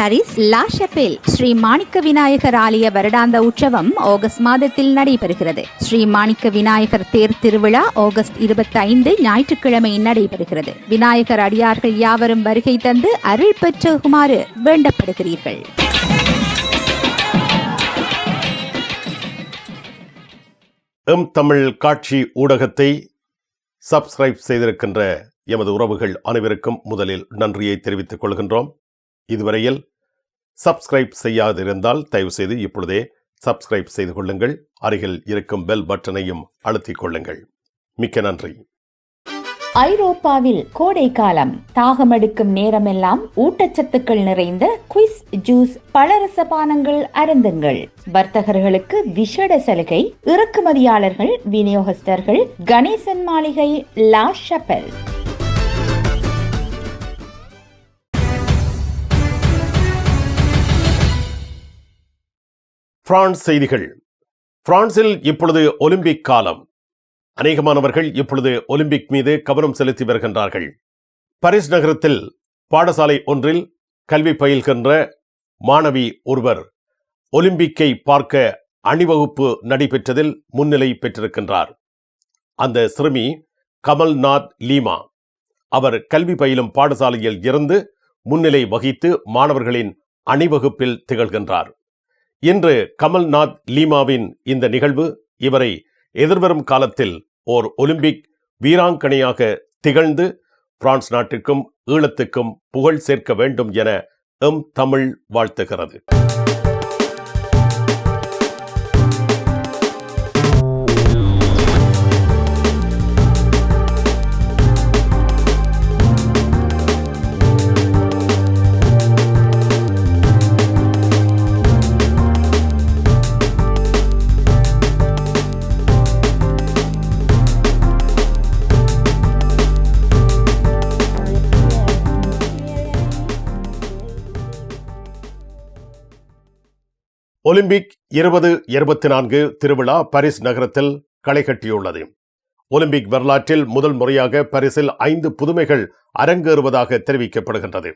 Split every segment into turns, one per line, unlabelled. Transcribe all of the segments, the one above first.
Paris La Sri Manikka Vinayagar ஆலய வருடாந்த உற்சவம் ஆகஸ்ட் மாதத்தில் நடைபெறுகிறது. ஸ்ரீ மாணிக்க விநாயகர் தேர் திருவிழா ஆகஸ்ட் இருபத்தி ஐந்து ஞாயிற்றுக்கிழமை நடைபெறுகிறது. விநாயகர் அடியார்கள் யாவரும் வருகை தந்து அருள் பெற்றுமாறு வேண்டப்படுகிறீர்கள்.
எம் தமிழ் காட்சி ஊடகத்தை சப்ஸ்கிரைப் செய்திருக்கின்ற எமது உறவுகள் அனைவருக்கும் முதலில் நன்றியை தெரிவித்துக் கொள்கின்றோம். இதுவரையில் சப்ஸ்கிரைப் செய்யாதிருந்தால் தயவு செய்து இப்பொழுதே சப்ஸ்கிரைப் செய்து கொள்ளுங்கள். அருகில் இருக்கும் பெல் பட்டனையும் அழுத்திக் கொள்ளுங்கள். மிக்க நன்றி.
ஐரோப்பாவில் கோடை காலம். தாகமெடுக்கும் நேரமெல்லாம் ஊட்டச்சத்துக்கள் நிறைந்த குவிஸ் ஜூஸ் பலரச பானங்கள் அருந்துங்கள். வர்த்தகர்களுக்கு விஷட சலுகை இறக்குமதியாளர்கள் விநியோகஸ்தர்கள் கணேசன் மாளிகை லா ஷப்பல்.
பிரான்ஸ் செய்திகள். பிரான்சில் இப்பொழுது ஒலிம்பிக் காலம். அநேகமானவர்கள் இப்பொழுது ஒலிம்பிக் மீது கவனம் செலுத்தி வருகின்றார்கள். பாரிஸ் நகரத்தில் பாடசாலை ஒன்றில் கல்வி பயில்கின்ற மாணவி ஒருவர் ஒலிம்பிக்கை பார்க்க அணிவகுப்பு நடைபெற்றதில் முன்னிலை பெற்றிருக்கின்றார். அந்த சிறுமி கமல்நாத் லீமா. அவர் கல்வி பயிலும் பாடசாலையில் இருந்து முன்னிலை வகித்து மாணவர்களின் அணிவகுப்பில் திகழ்கின்றார். இன்று கமல்நாத் லீமாவின் இந்த நிகழ்வு இவரை எதிர்வரும் காலத்தில் ஓர் ஒலிம்பிக் வீராங்கனையாக திகழ்ந்து பிரான்ஸ் நாட்டுக்கும் ஈழத்துக்கும் புகழ் சேர்க்க வேண்டும் என எம் தமிழ் வாழ்த்துகிறது. ஒலிம்பிக் இருபது இருபத்தி நான்கு திருவிழா பாரிஸ் நகரத்தில் களைகட்டியுள்ளது ஒலிம்பிக் வரலாற்றில் முதல் முறையாக பாரிஸில் ஐந்து புதுமைகள் அரங்கேறுவதாக தெரிவிக்கப்படுகின்றது.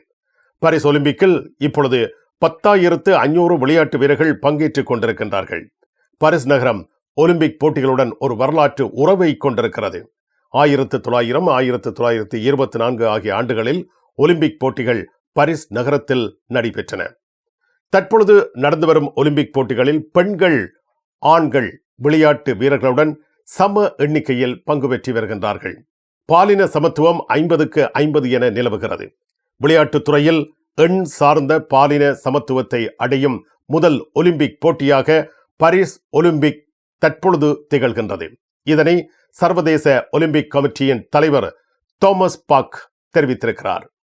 பாரிஸ் ஒலிம்பிக்கில் இப்பொழுது பத்தாயிரத்து ஐநூறு விளையாட்டு வீரர்கள் பங்கேற்றுக் கொண்டிருக்கின்றார்கள். பாரிஸ் நகரம் ஒலிம்பிக் போட்டிகளுடன் ஒரு வரலாற்று உறவை கொண்டிருக்கிறது. ஆயிரத்து தொள்ளாயிரம் ஆயிரத்து தொள்ளாயிரத்து இருபத்தி நான்கு ஆகிய ஆண்டுகளில் ஒலிம்பிக் போட்டிகள் பாரிஸ் நகரத்தில் நடைபெற்றன. தற்பொழுது நடந்து வரும் ஒலிம்பிக் போட்டிகளில் பெண்கள் ஆண்கள் விளையாட்டு வீரர்களுடன் சம எண்ணிக்கையில் பங்கு பெற்றி வருகின்றார்கள். பாலின சமத்துவம் ஐம்பதுக்கு ஐம்பது என நிலவுகிறது. விளையாட்டுத் துறையில் எண் சார்ந்த பாலின சமத்துவத்தை அடையும் முதல் ஒலிம்பிக் போட்டியாக பாரிஸ் ஒலிம்பிக் தற்பொழுது திகழ்கின்றது. இதனை சர்வதேச ஒலிம்பிக் கமிட்டியின் தலைவர் தோமஸ் பாக் தெரிவித்திருக்கிறார்.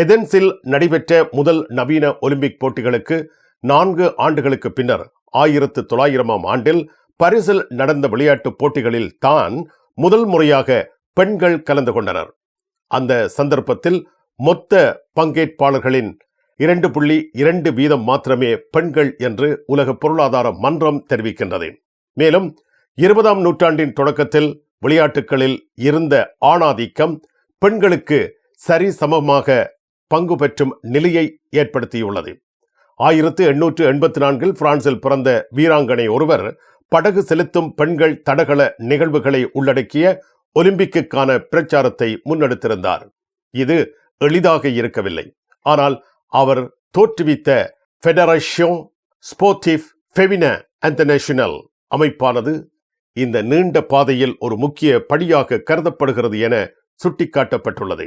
எதென்ஸில் நடைபெற்ற முதல் நவீன ஒலிம்பிக் போட்டிகளுக்கு நான்கு ஆண்டுகளுக்கு பின்னர் ஆயிரத்து தொள்ளாயிரமாம் ஆண்டில் பரிசில் நடந்த விளையாட்டுப் போட்டிகளில் தான் முதல் முறையாக பெண்கள் கலந்து கொண்டனர். அந்த சந்தர்ப்பத்தில் மொத்த பங்கேற்பாளர்களின் இரண்டு புள்ளி இரண்டு வீதம் மாத்திரமே பெண்கள் என்று உலக பொருளாதார மன்றம் தெரிவிக்கின்றது. மேலும் இருபதாம் நூற்றாண்டின் தொடக்கத்தில் விளையாட்டுகளில் இருந்த ஆணாதிக்கம் பெண்களுக்கு சரிசமமாக பங்கு பெற்றும் நிலையை ஏற்படுத்தியுள்ளது. ஆயிரத்து எண்ணூற்று எண்பத்தி நான்கில் பிரான்சில் பிறந்த வீராங்கனை ஒருவர் படகு செலுத்தும் பெண்கள் தடகள நிகழ்வுகளை உள்ளடக்கிய ஒலிம்பிக்குக்கான பிரச்சாரத்தை முன்னெடுத்திருந்தார். இது எளிதாக இருக்கவில்லை. ஆனால் அவர் தோற்றுவித்த ஃபெடரேஷன் ஸ்போர்டிவ் ஃபெவின அந்தநேஷனல் அமைப்பானது இந்த நீண்ட பாதையில் ஒரு முக்கிய படியாக கருதப்படுகிறது என சுட்டிக்காட்டப்பட்டுள்ளது.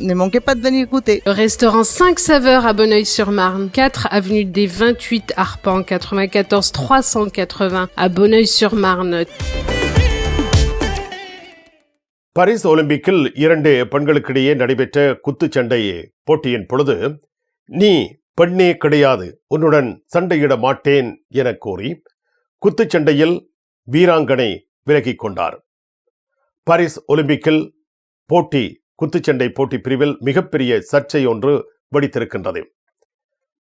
Ne manquez pas de venir goûter.
Le restaurant 5 saveurs à Bonneuil-sur-Marne, 4 avenue des 28 Arpents, 94 380 à Bonneuil-sur-Marne.
Paris ஒலிம்பிக்கில் இரண்டு பெண்களுக்கிடையே நடைபெற்ற குத்துச்சண்டை போட்டியின் பொழுது நீ பெண்ணே கிடையாது உன்னுடன் சண்டையிட மாட்டேன் என கூறி குத்துச்சண்டையில் வீராங்கனை விலகிக் கொண்டார் பாரிஸ் ஒலிம்பிக்கில் போட்டி குத்துச்சண்டை போட்டி பிரிவில் மிகப்பெரிய சர்ச்சை ஒன்று வெடித்திருக்கின்றது.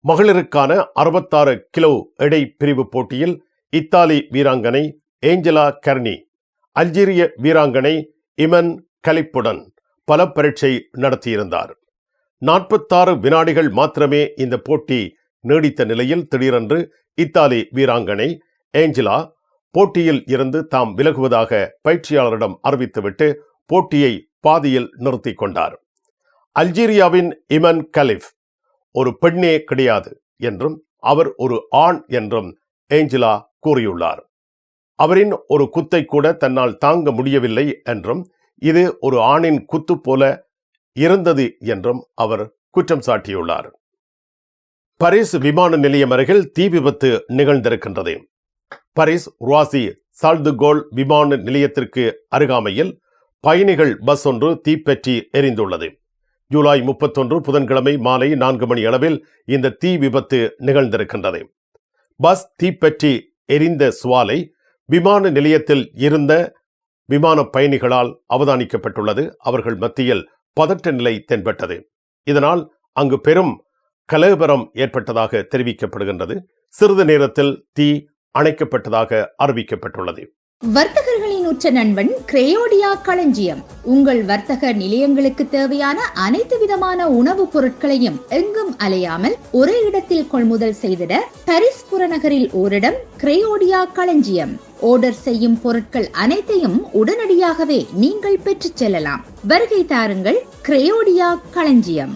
மகளிருக்கான அறுபத்தாறு கிலோ எடை பிரிவு போட்டியில் இத்தாலி வீராங்கனை ஏஞ்சலா கர்னி அல்ஜீரிய வீராங்கனை இமன் கலிப்புடன் பல பரீட்சை நடத்தியிருந்தார். நாற்பத்தாறு வினாடிகள் மாத்திரமே இந்த போட்டி நீடித்த நிலையில் திடீரென்று இத்தாலி வீராங்கனை ஏஞ்சலா போட்டியில் இருந்து தாம் விலகுவதாக பயிற்சியாளரிடம் அறிவித்துவிட்டு போட்டியை பாதியில் நிறுத்தி கொண்டார். அல்ஜீரியாவின் இமன் கலிஃப் ஒரு பெண்ணே கிடையாது என்றும் அவர் ஒரு ஆண் என்றும் ஏஞ்சலா கூறியுள்ளார். அவரின் ஒரு குத்தை கூட தன்னால் தாங்க முடியவில்லை என்றும் இது ஒரு ஆணின் குத்து போல இருந்தது என்றும் அவர் குற்றம் சாட்டியுள்ளார். பரிஸ் விமான நிலையம் அருகில் தீ விபத்து நிகழ்ந்திருக்கின்றது. பரிஸ் ருவாசி சால்துகோல் விமான நிலையத்திற்கு அருகாமையில் பயணிகள் பஸ் ஒன்று தீப்பற்றி எரிந்துள்ளது. ஜூலை முப்பத்தொன்று புதன்கிழமை மாலை நான்கு மணி அளவில் இந்த தீ விபத்து நிகழ்ந்திருக்கின்றது. பஸ் தீப்பற்றி எரிந்த சுவாலை விமான நிலையத்தில் இருந்த விமான பயணிகளால் அவதானிக்கப்பட்டுள்ளது. அவர்கள் மத்தியில் பதட்ட நிலை தென்பட்டது. இதனால் அங்கு பெரும் கலவரம் ஏற்பட்டதாக தெரிவிக்கப்படுகின்றது. சிறிது நேரத்தில் தீ அணைக்கப்பட்டதாக அறிவிக்கப்பட்டுள்ளது.
வர்த்தகர்கள் உற்ற நண்பன் கிரேயோடியா களஞ்சியம். உங்கள் வர்த்தக நிலையங்களுக்கு தேவையான அனைத்து விதமான உணவுப் பொருட்களையும் எங்கும் அலையாமல் ஒரே இடத்தில் கொள்முதல் செய்திட பாரிஸ் புறநகரில் ஓரிடம் கிரேயோடியா களஞ்சியம். ஆர்டர் செய்யும் பொருட்கள் அனைத்தையும் உடனடியாகவே நீங்கள் பெற்றுச் செல்லலாம். வருகை தாருங்கள் கிரேயோடியா களஞ்சியம்.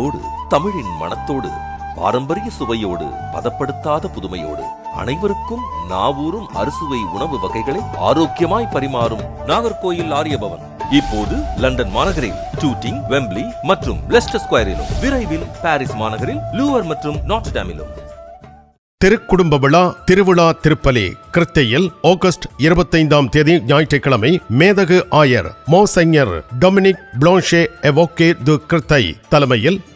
அன்போடு தமிழின் மனத்தோடு பாரம்பரிய சுவையோடு பதப்படுத்தாத புதுமையோடு அனைவருக்கும் நாவூரும் அறுசுவை உணவு வகைகளை ஆரோக்கியமாய் பரிமாறும் நாகர்கோயில் ஆரியபவன். இப்போது லண்டன் மாநகரில் டூட்டிங் வெம்ப்ளி மற்றும் லெஸ்டர் ஸ்கொயரிலும் விரைவில் பாரிஸ் மாநகரில் லூவர் மற்றும் நாட்டடாமிலும்
திருக்குடும்ப விழா திருவிழா திருப்பலி கிருத்தையில் ஆகஸ்ட் இருபத்தைந்தாம் தேதி ஞாயிற்றுக்கிழமை மேதகு ஆயர் மோசைஞர் டொமினிக் பிளான்ஷே எவோகே து கிருத்தை தலைமையில்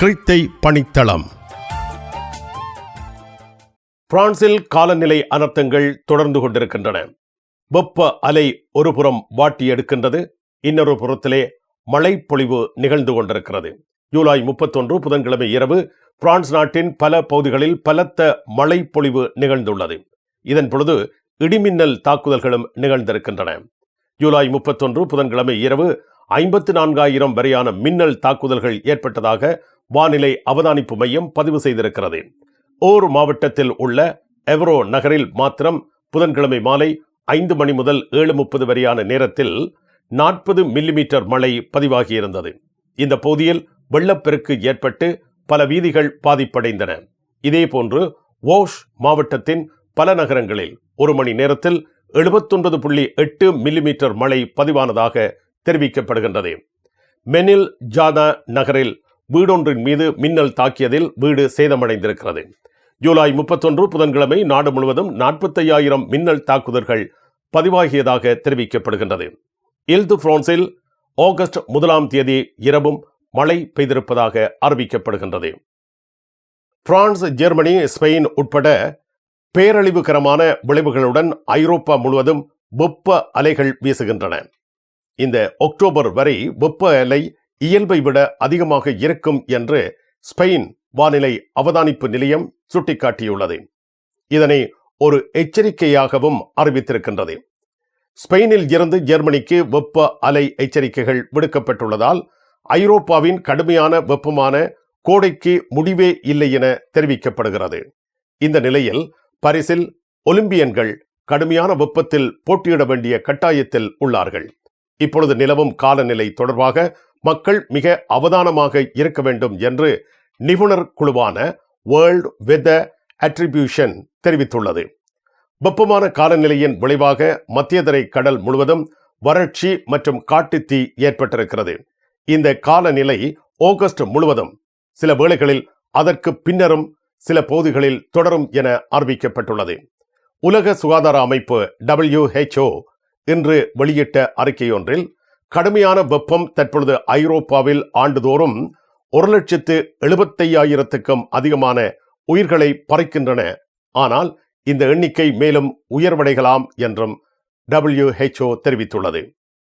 கிறித்தை பணித்தளம். பிரான்சில் காலநிலை அனர்த்தங்கள் தொடர்ந்து கொண்டிருக்கின்றன. வெப்ப அலை ஒரு புறம் வாட்டி எடுக்கின்றது இன்னொரு புறத்திலே மழை பொழிவு நிகழ்ந்து கொண்டிருக்கிறது. ஜூலை முப்பத்தொன்று புதன்கிழமை இரவு பிரான்ஸ் நாட்டின் பல பகுதிகளில் பலத்த மழை பொழிவு நிகழ்ந்துள்ளது. இதன் பொழுது இடிமின்னல் தாக்குதல்களும் நிகழ்ந்திருக்கின்றன. ஜூலை முப்பத்தொன்று புதன்கிழமை இரவு ஐம்பத்து நான்காயிரம் வரையான மின்னல் தாக்குதல்கள் ஏற்பட்டதாக வானிலை அவதானிப்பு மையம் பதிவு செய்திருக்கிறது. ஓர் மாவட்டத்தில் உள்ள எவரோ நகரில் மாத்திரம் புதன்கிழமை மாலை ஐந்து மணி முதல் ஏழு முப்பது வரையான நேரத்தில் நாற்பது மில்லிமீட்டர் மழை பதிவாகியிருந்தது. இந்த பகுதியில் வெள்ளப்பெருக்கு ஏற்பட்டு பல வீதிகள் பாதிப்படைந்தன. இதேபோன்று ஓஷ் மாவட்டத்தின் பல நகரங்களில் ஒரு மணி நேரத்தில் எழுபத்தொன்பது புள்ளி எட்டு மில்லிமீட்டர் மழை பதிவானதாக தெரிவிக்கப்படுகின்றது. மெனில் ஜாதா நகரில் வீடொன்றின் மீது மின்னல் தாக்கியதில் வீடு சேதமடைந்திருக்கிறது. ஜூலை முப்பத்தொன்று புதன்கிழமை நாடு முழுவதும் நாற்பத்தையாயிரம் மின்னல் தாக்குதல்கள் பதிவாகியதாக தெரிவிக்கப்படுகின்றது. இல்து பிரான்சில் ஆகஸ்ட் முதலாம் தேதி இரவும் மழை பெய்திருப்பதாக அறிவிக்கப்படுகின்றது. பிரான்ஸ் ஜெர்மனி ஸ்பெயின் உட்பட பேரழிவுகரமான விளைவுகளுடன் ஐரோப்பா முழுவதும் வெப்ப அலைகள் வீசுகின்றன. இந்த அக்டோபர் வரை வெப்ப அலை இயல்பை விட அதிகமாக இருக்கும் என்று ஸ்பெயின் வானிலை அவதானிப்பு நிலையம் சுட்டிக்காட்டியுள்ளது. இதனை ஒரு எச்சரிக்கையாகவும் அறிவித்திருக்கின்றது. ஸ்பெயினில் இருந்து ஜெர்மனிக்கு வெப்ப அலை எச்சரிக்கைகள் விடுக்கப்பட்டுள்ளதால் ஐரோப்பாவின் கடுமையான வெப்பமான கோடைக்கு முடிவே இல்லை என தெரிவிக்கப்படுகிறது. இந்த நிலையில் பரிசில் ஒலிம்பியன்கள் கடுமையான வெப்பத்தில் போட்டியிட வேண்டிய கட்டாயத்தில் உள்ளார்கள். இப்பொழுது நிலவும் காலநிலை தொடர்பாக மக்கள் மிக அவதானமாக இருக்க வேண்டும் என்று நிபுணர் குழுவான வேர்ல்ட் வெதர் அட்ரிபியூஷன் தெரிவித்துள்ளது. வெப்பமான காலநிலையின் விளைவாக மத்தியதரை கடல் முழுவதும் வறட்சி மற்றும் காட்டுத்தீ ஏற்பட்டிருக்கிறது. இந்த காலநிலை ஆகஸ்ட் முழுவதும் சில வேளைகளில் அதற்கு பின்னரும் சில பகுதிகளில் தொடரும் என அறிவிக்கப்பட்டுள்ளது. உலக சுகாதார அமைப்பு டபிள்யூஹெச்ஓ இன்று வெளியிட்ட அறிக்கையொன்றில் கடுமையான வெப்பம் தற்பொழுது ஐரோப்பாவில் ஆண்டுதோறும் ஒரு லட்சத்து எழுபத்தையாயிரத்துக்கும் அதிகமான உயிர்களை பறிக்கின்றன. ஆனால் இந்த எண்ணிக்கை மேலும் உயர்வடைகலாம் என்றும் டபிள்யூஹெச்ஓ தெரிவித்துள்ளது.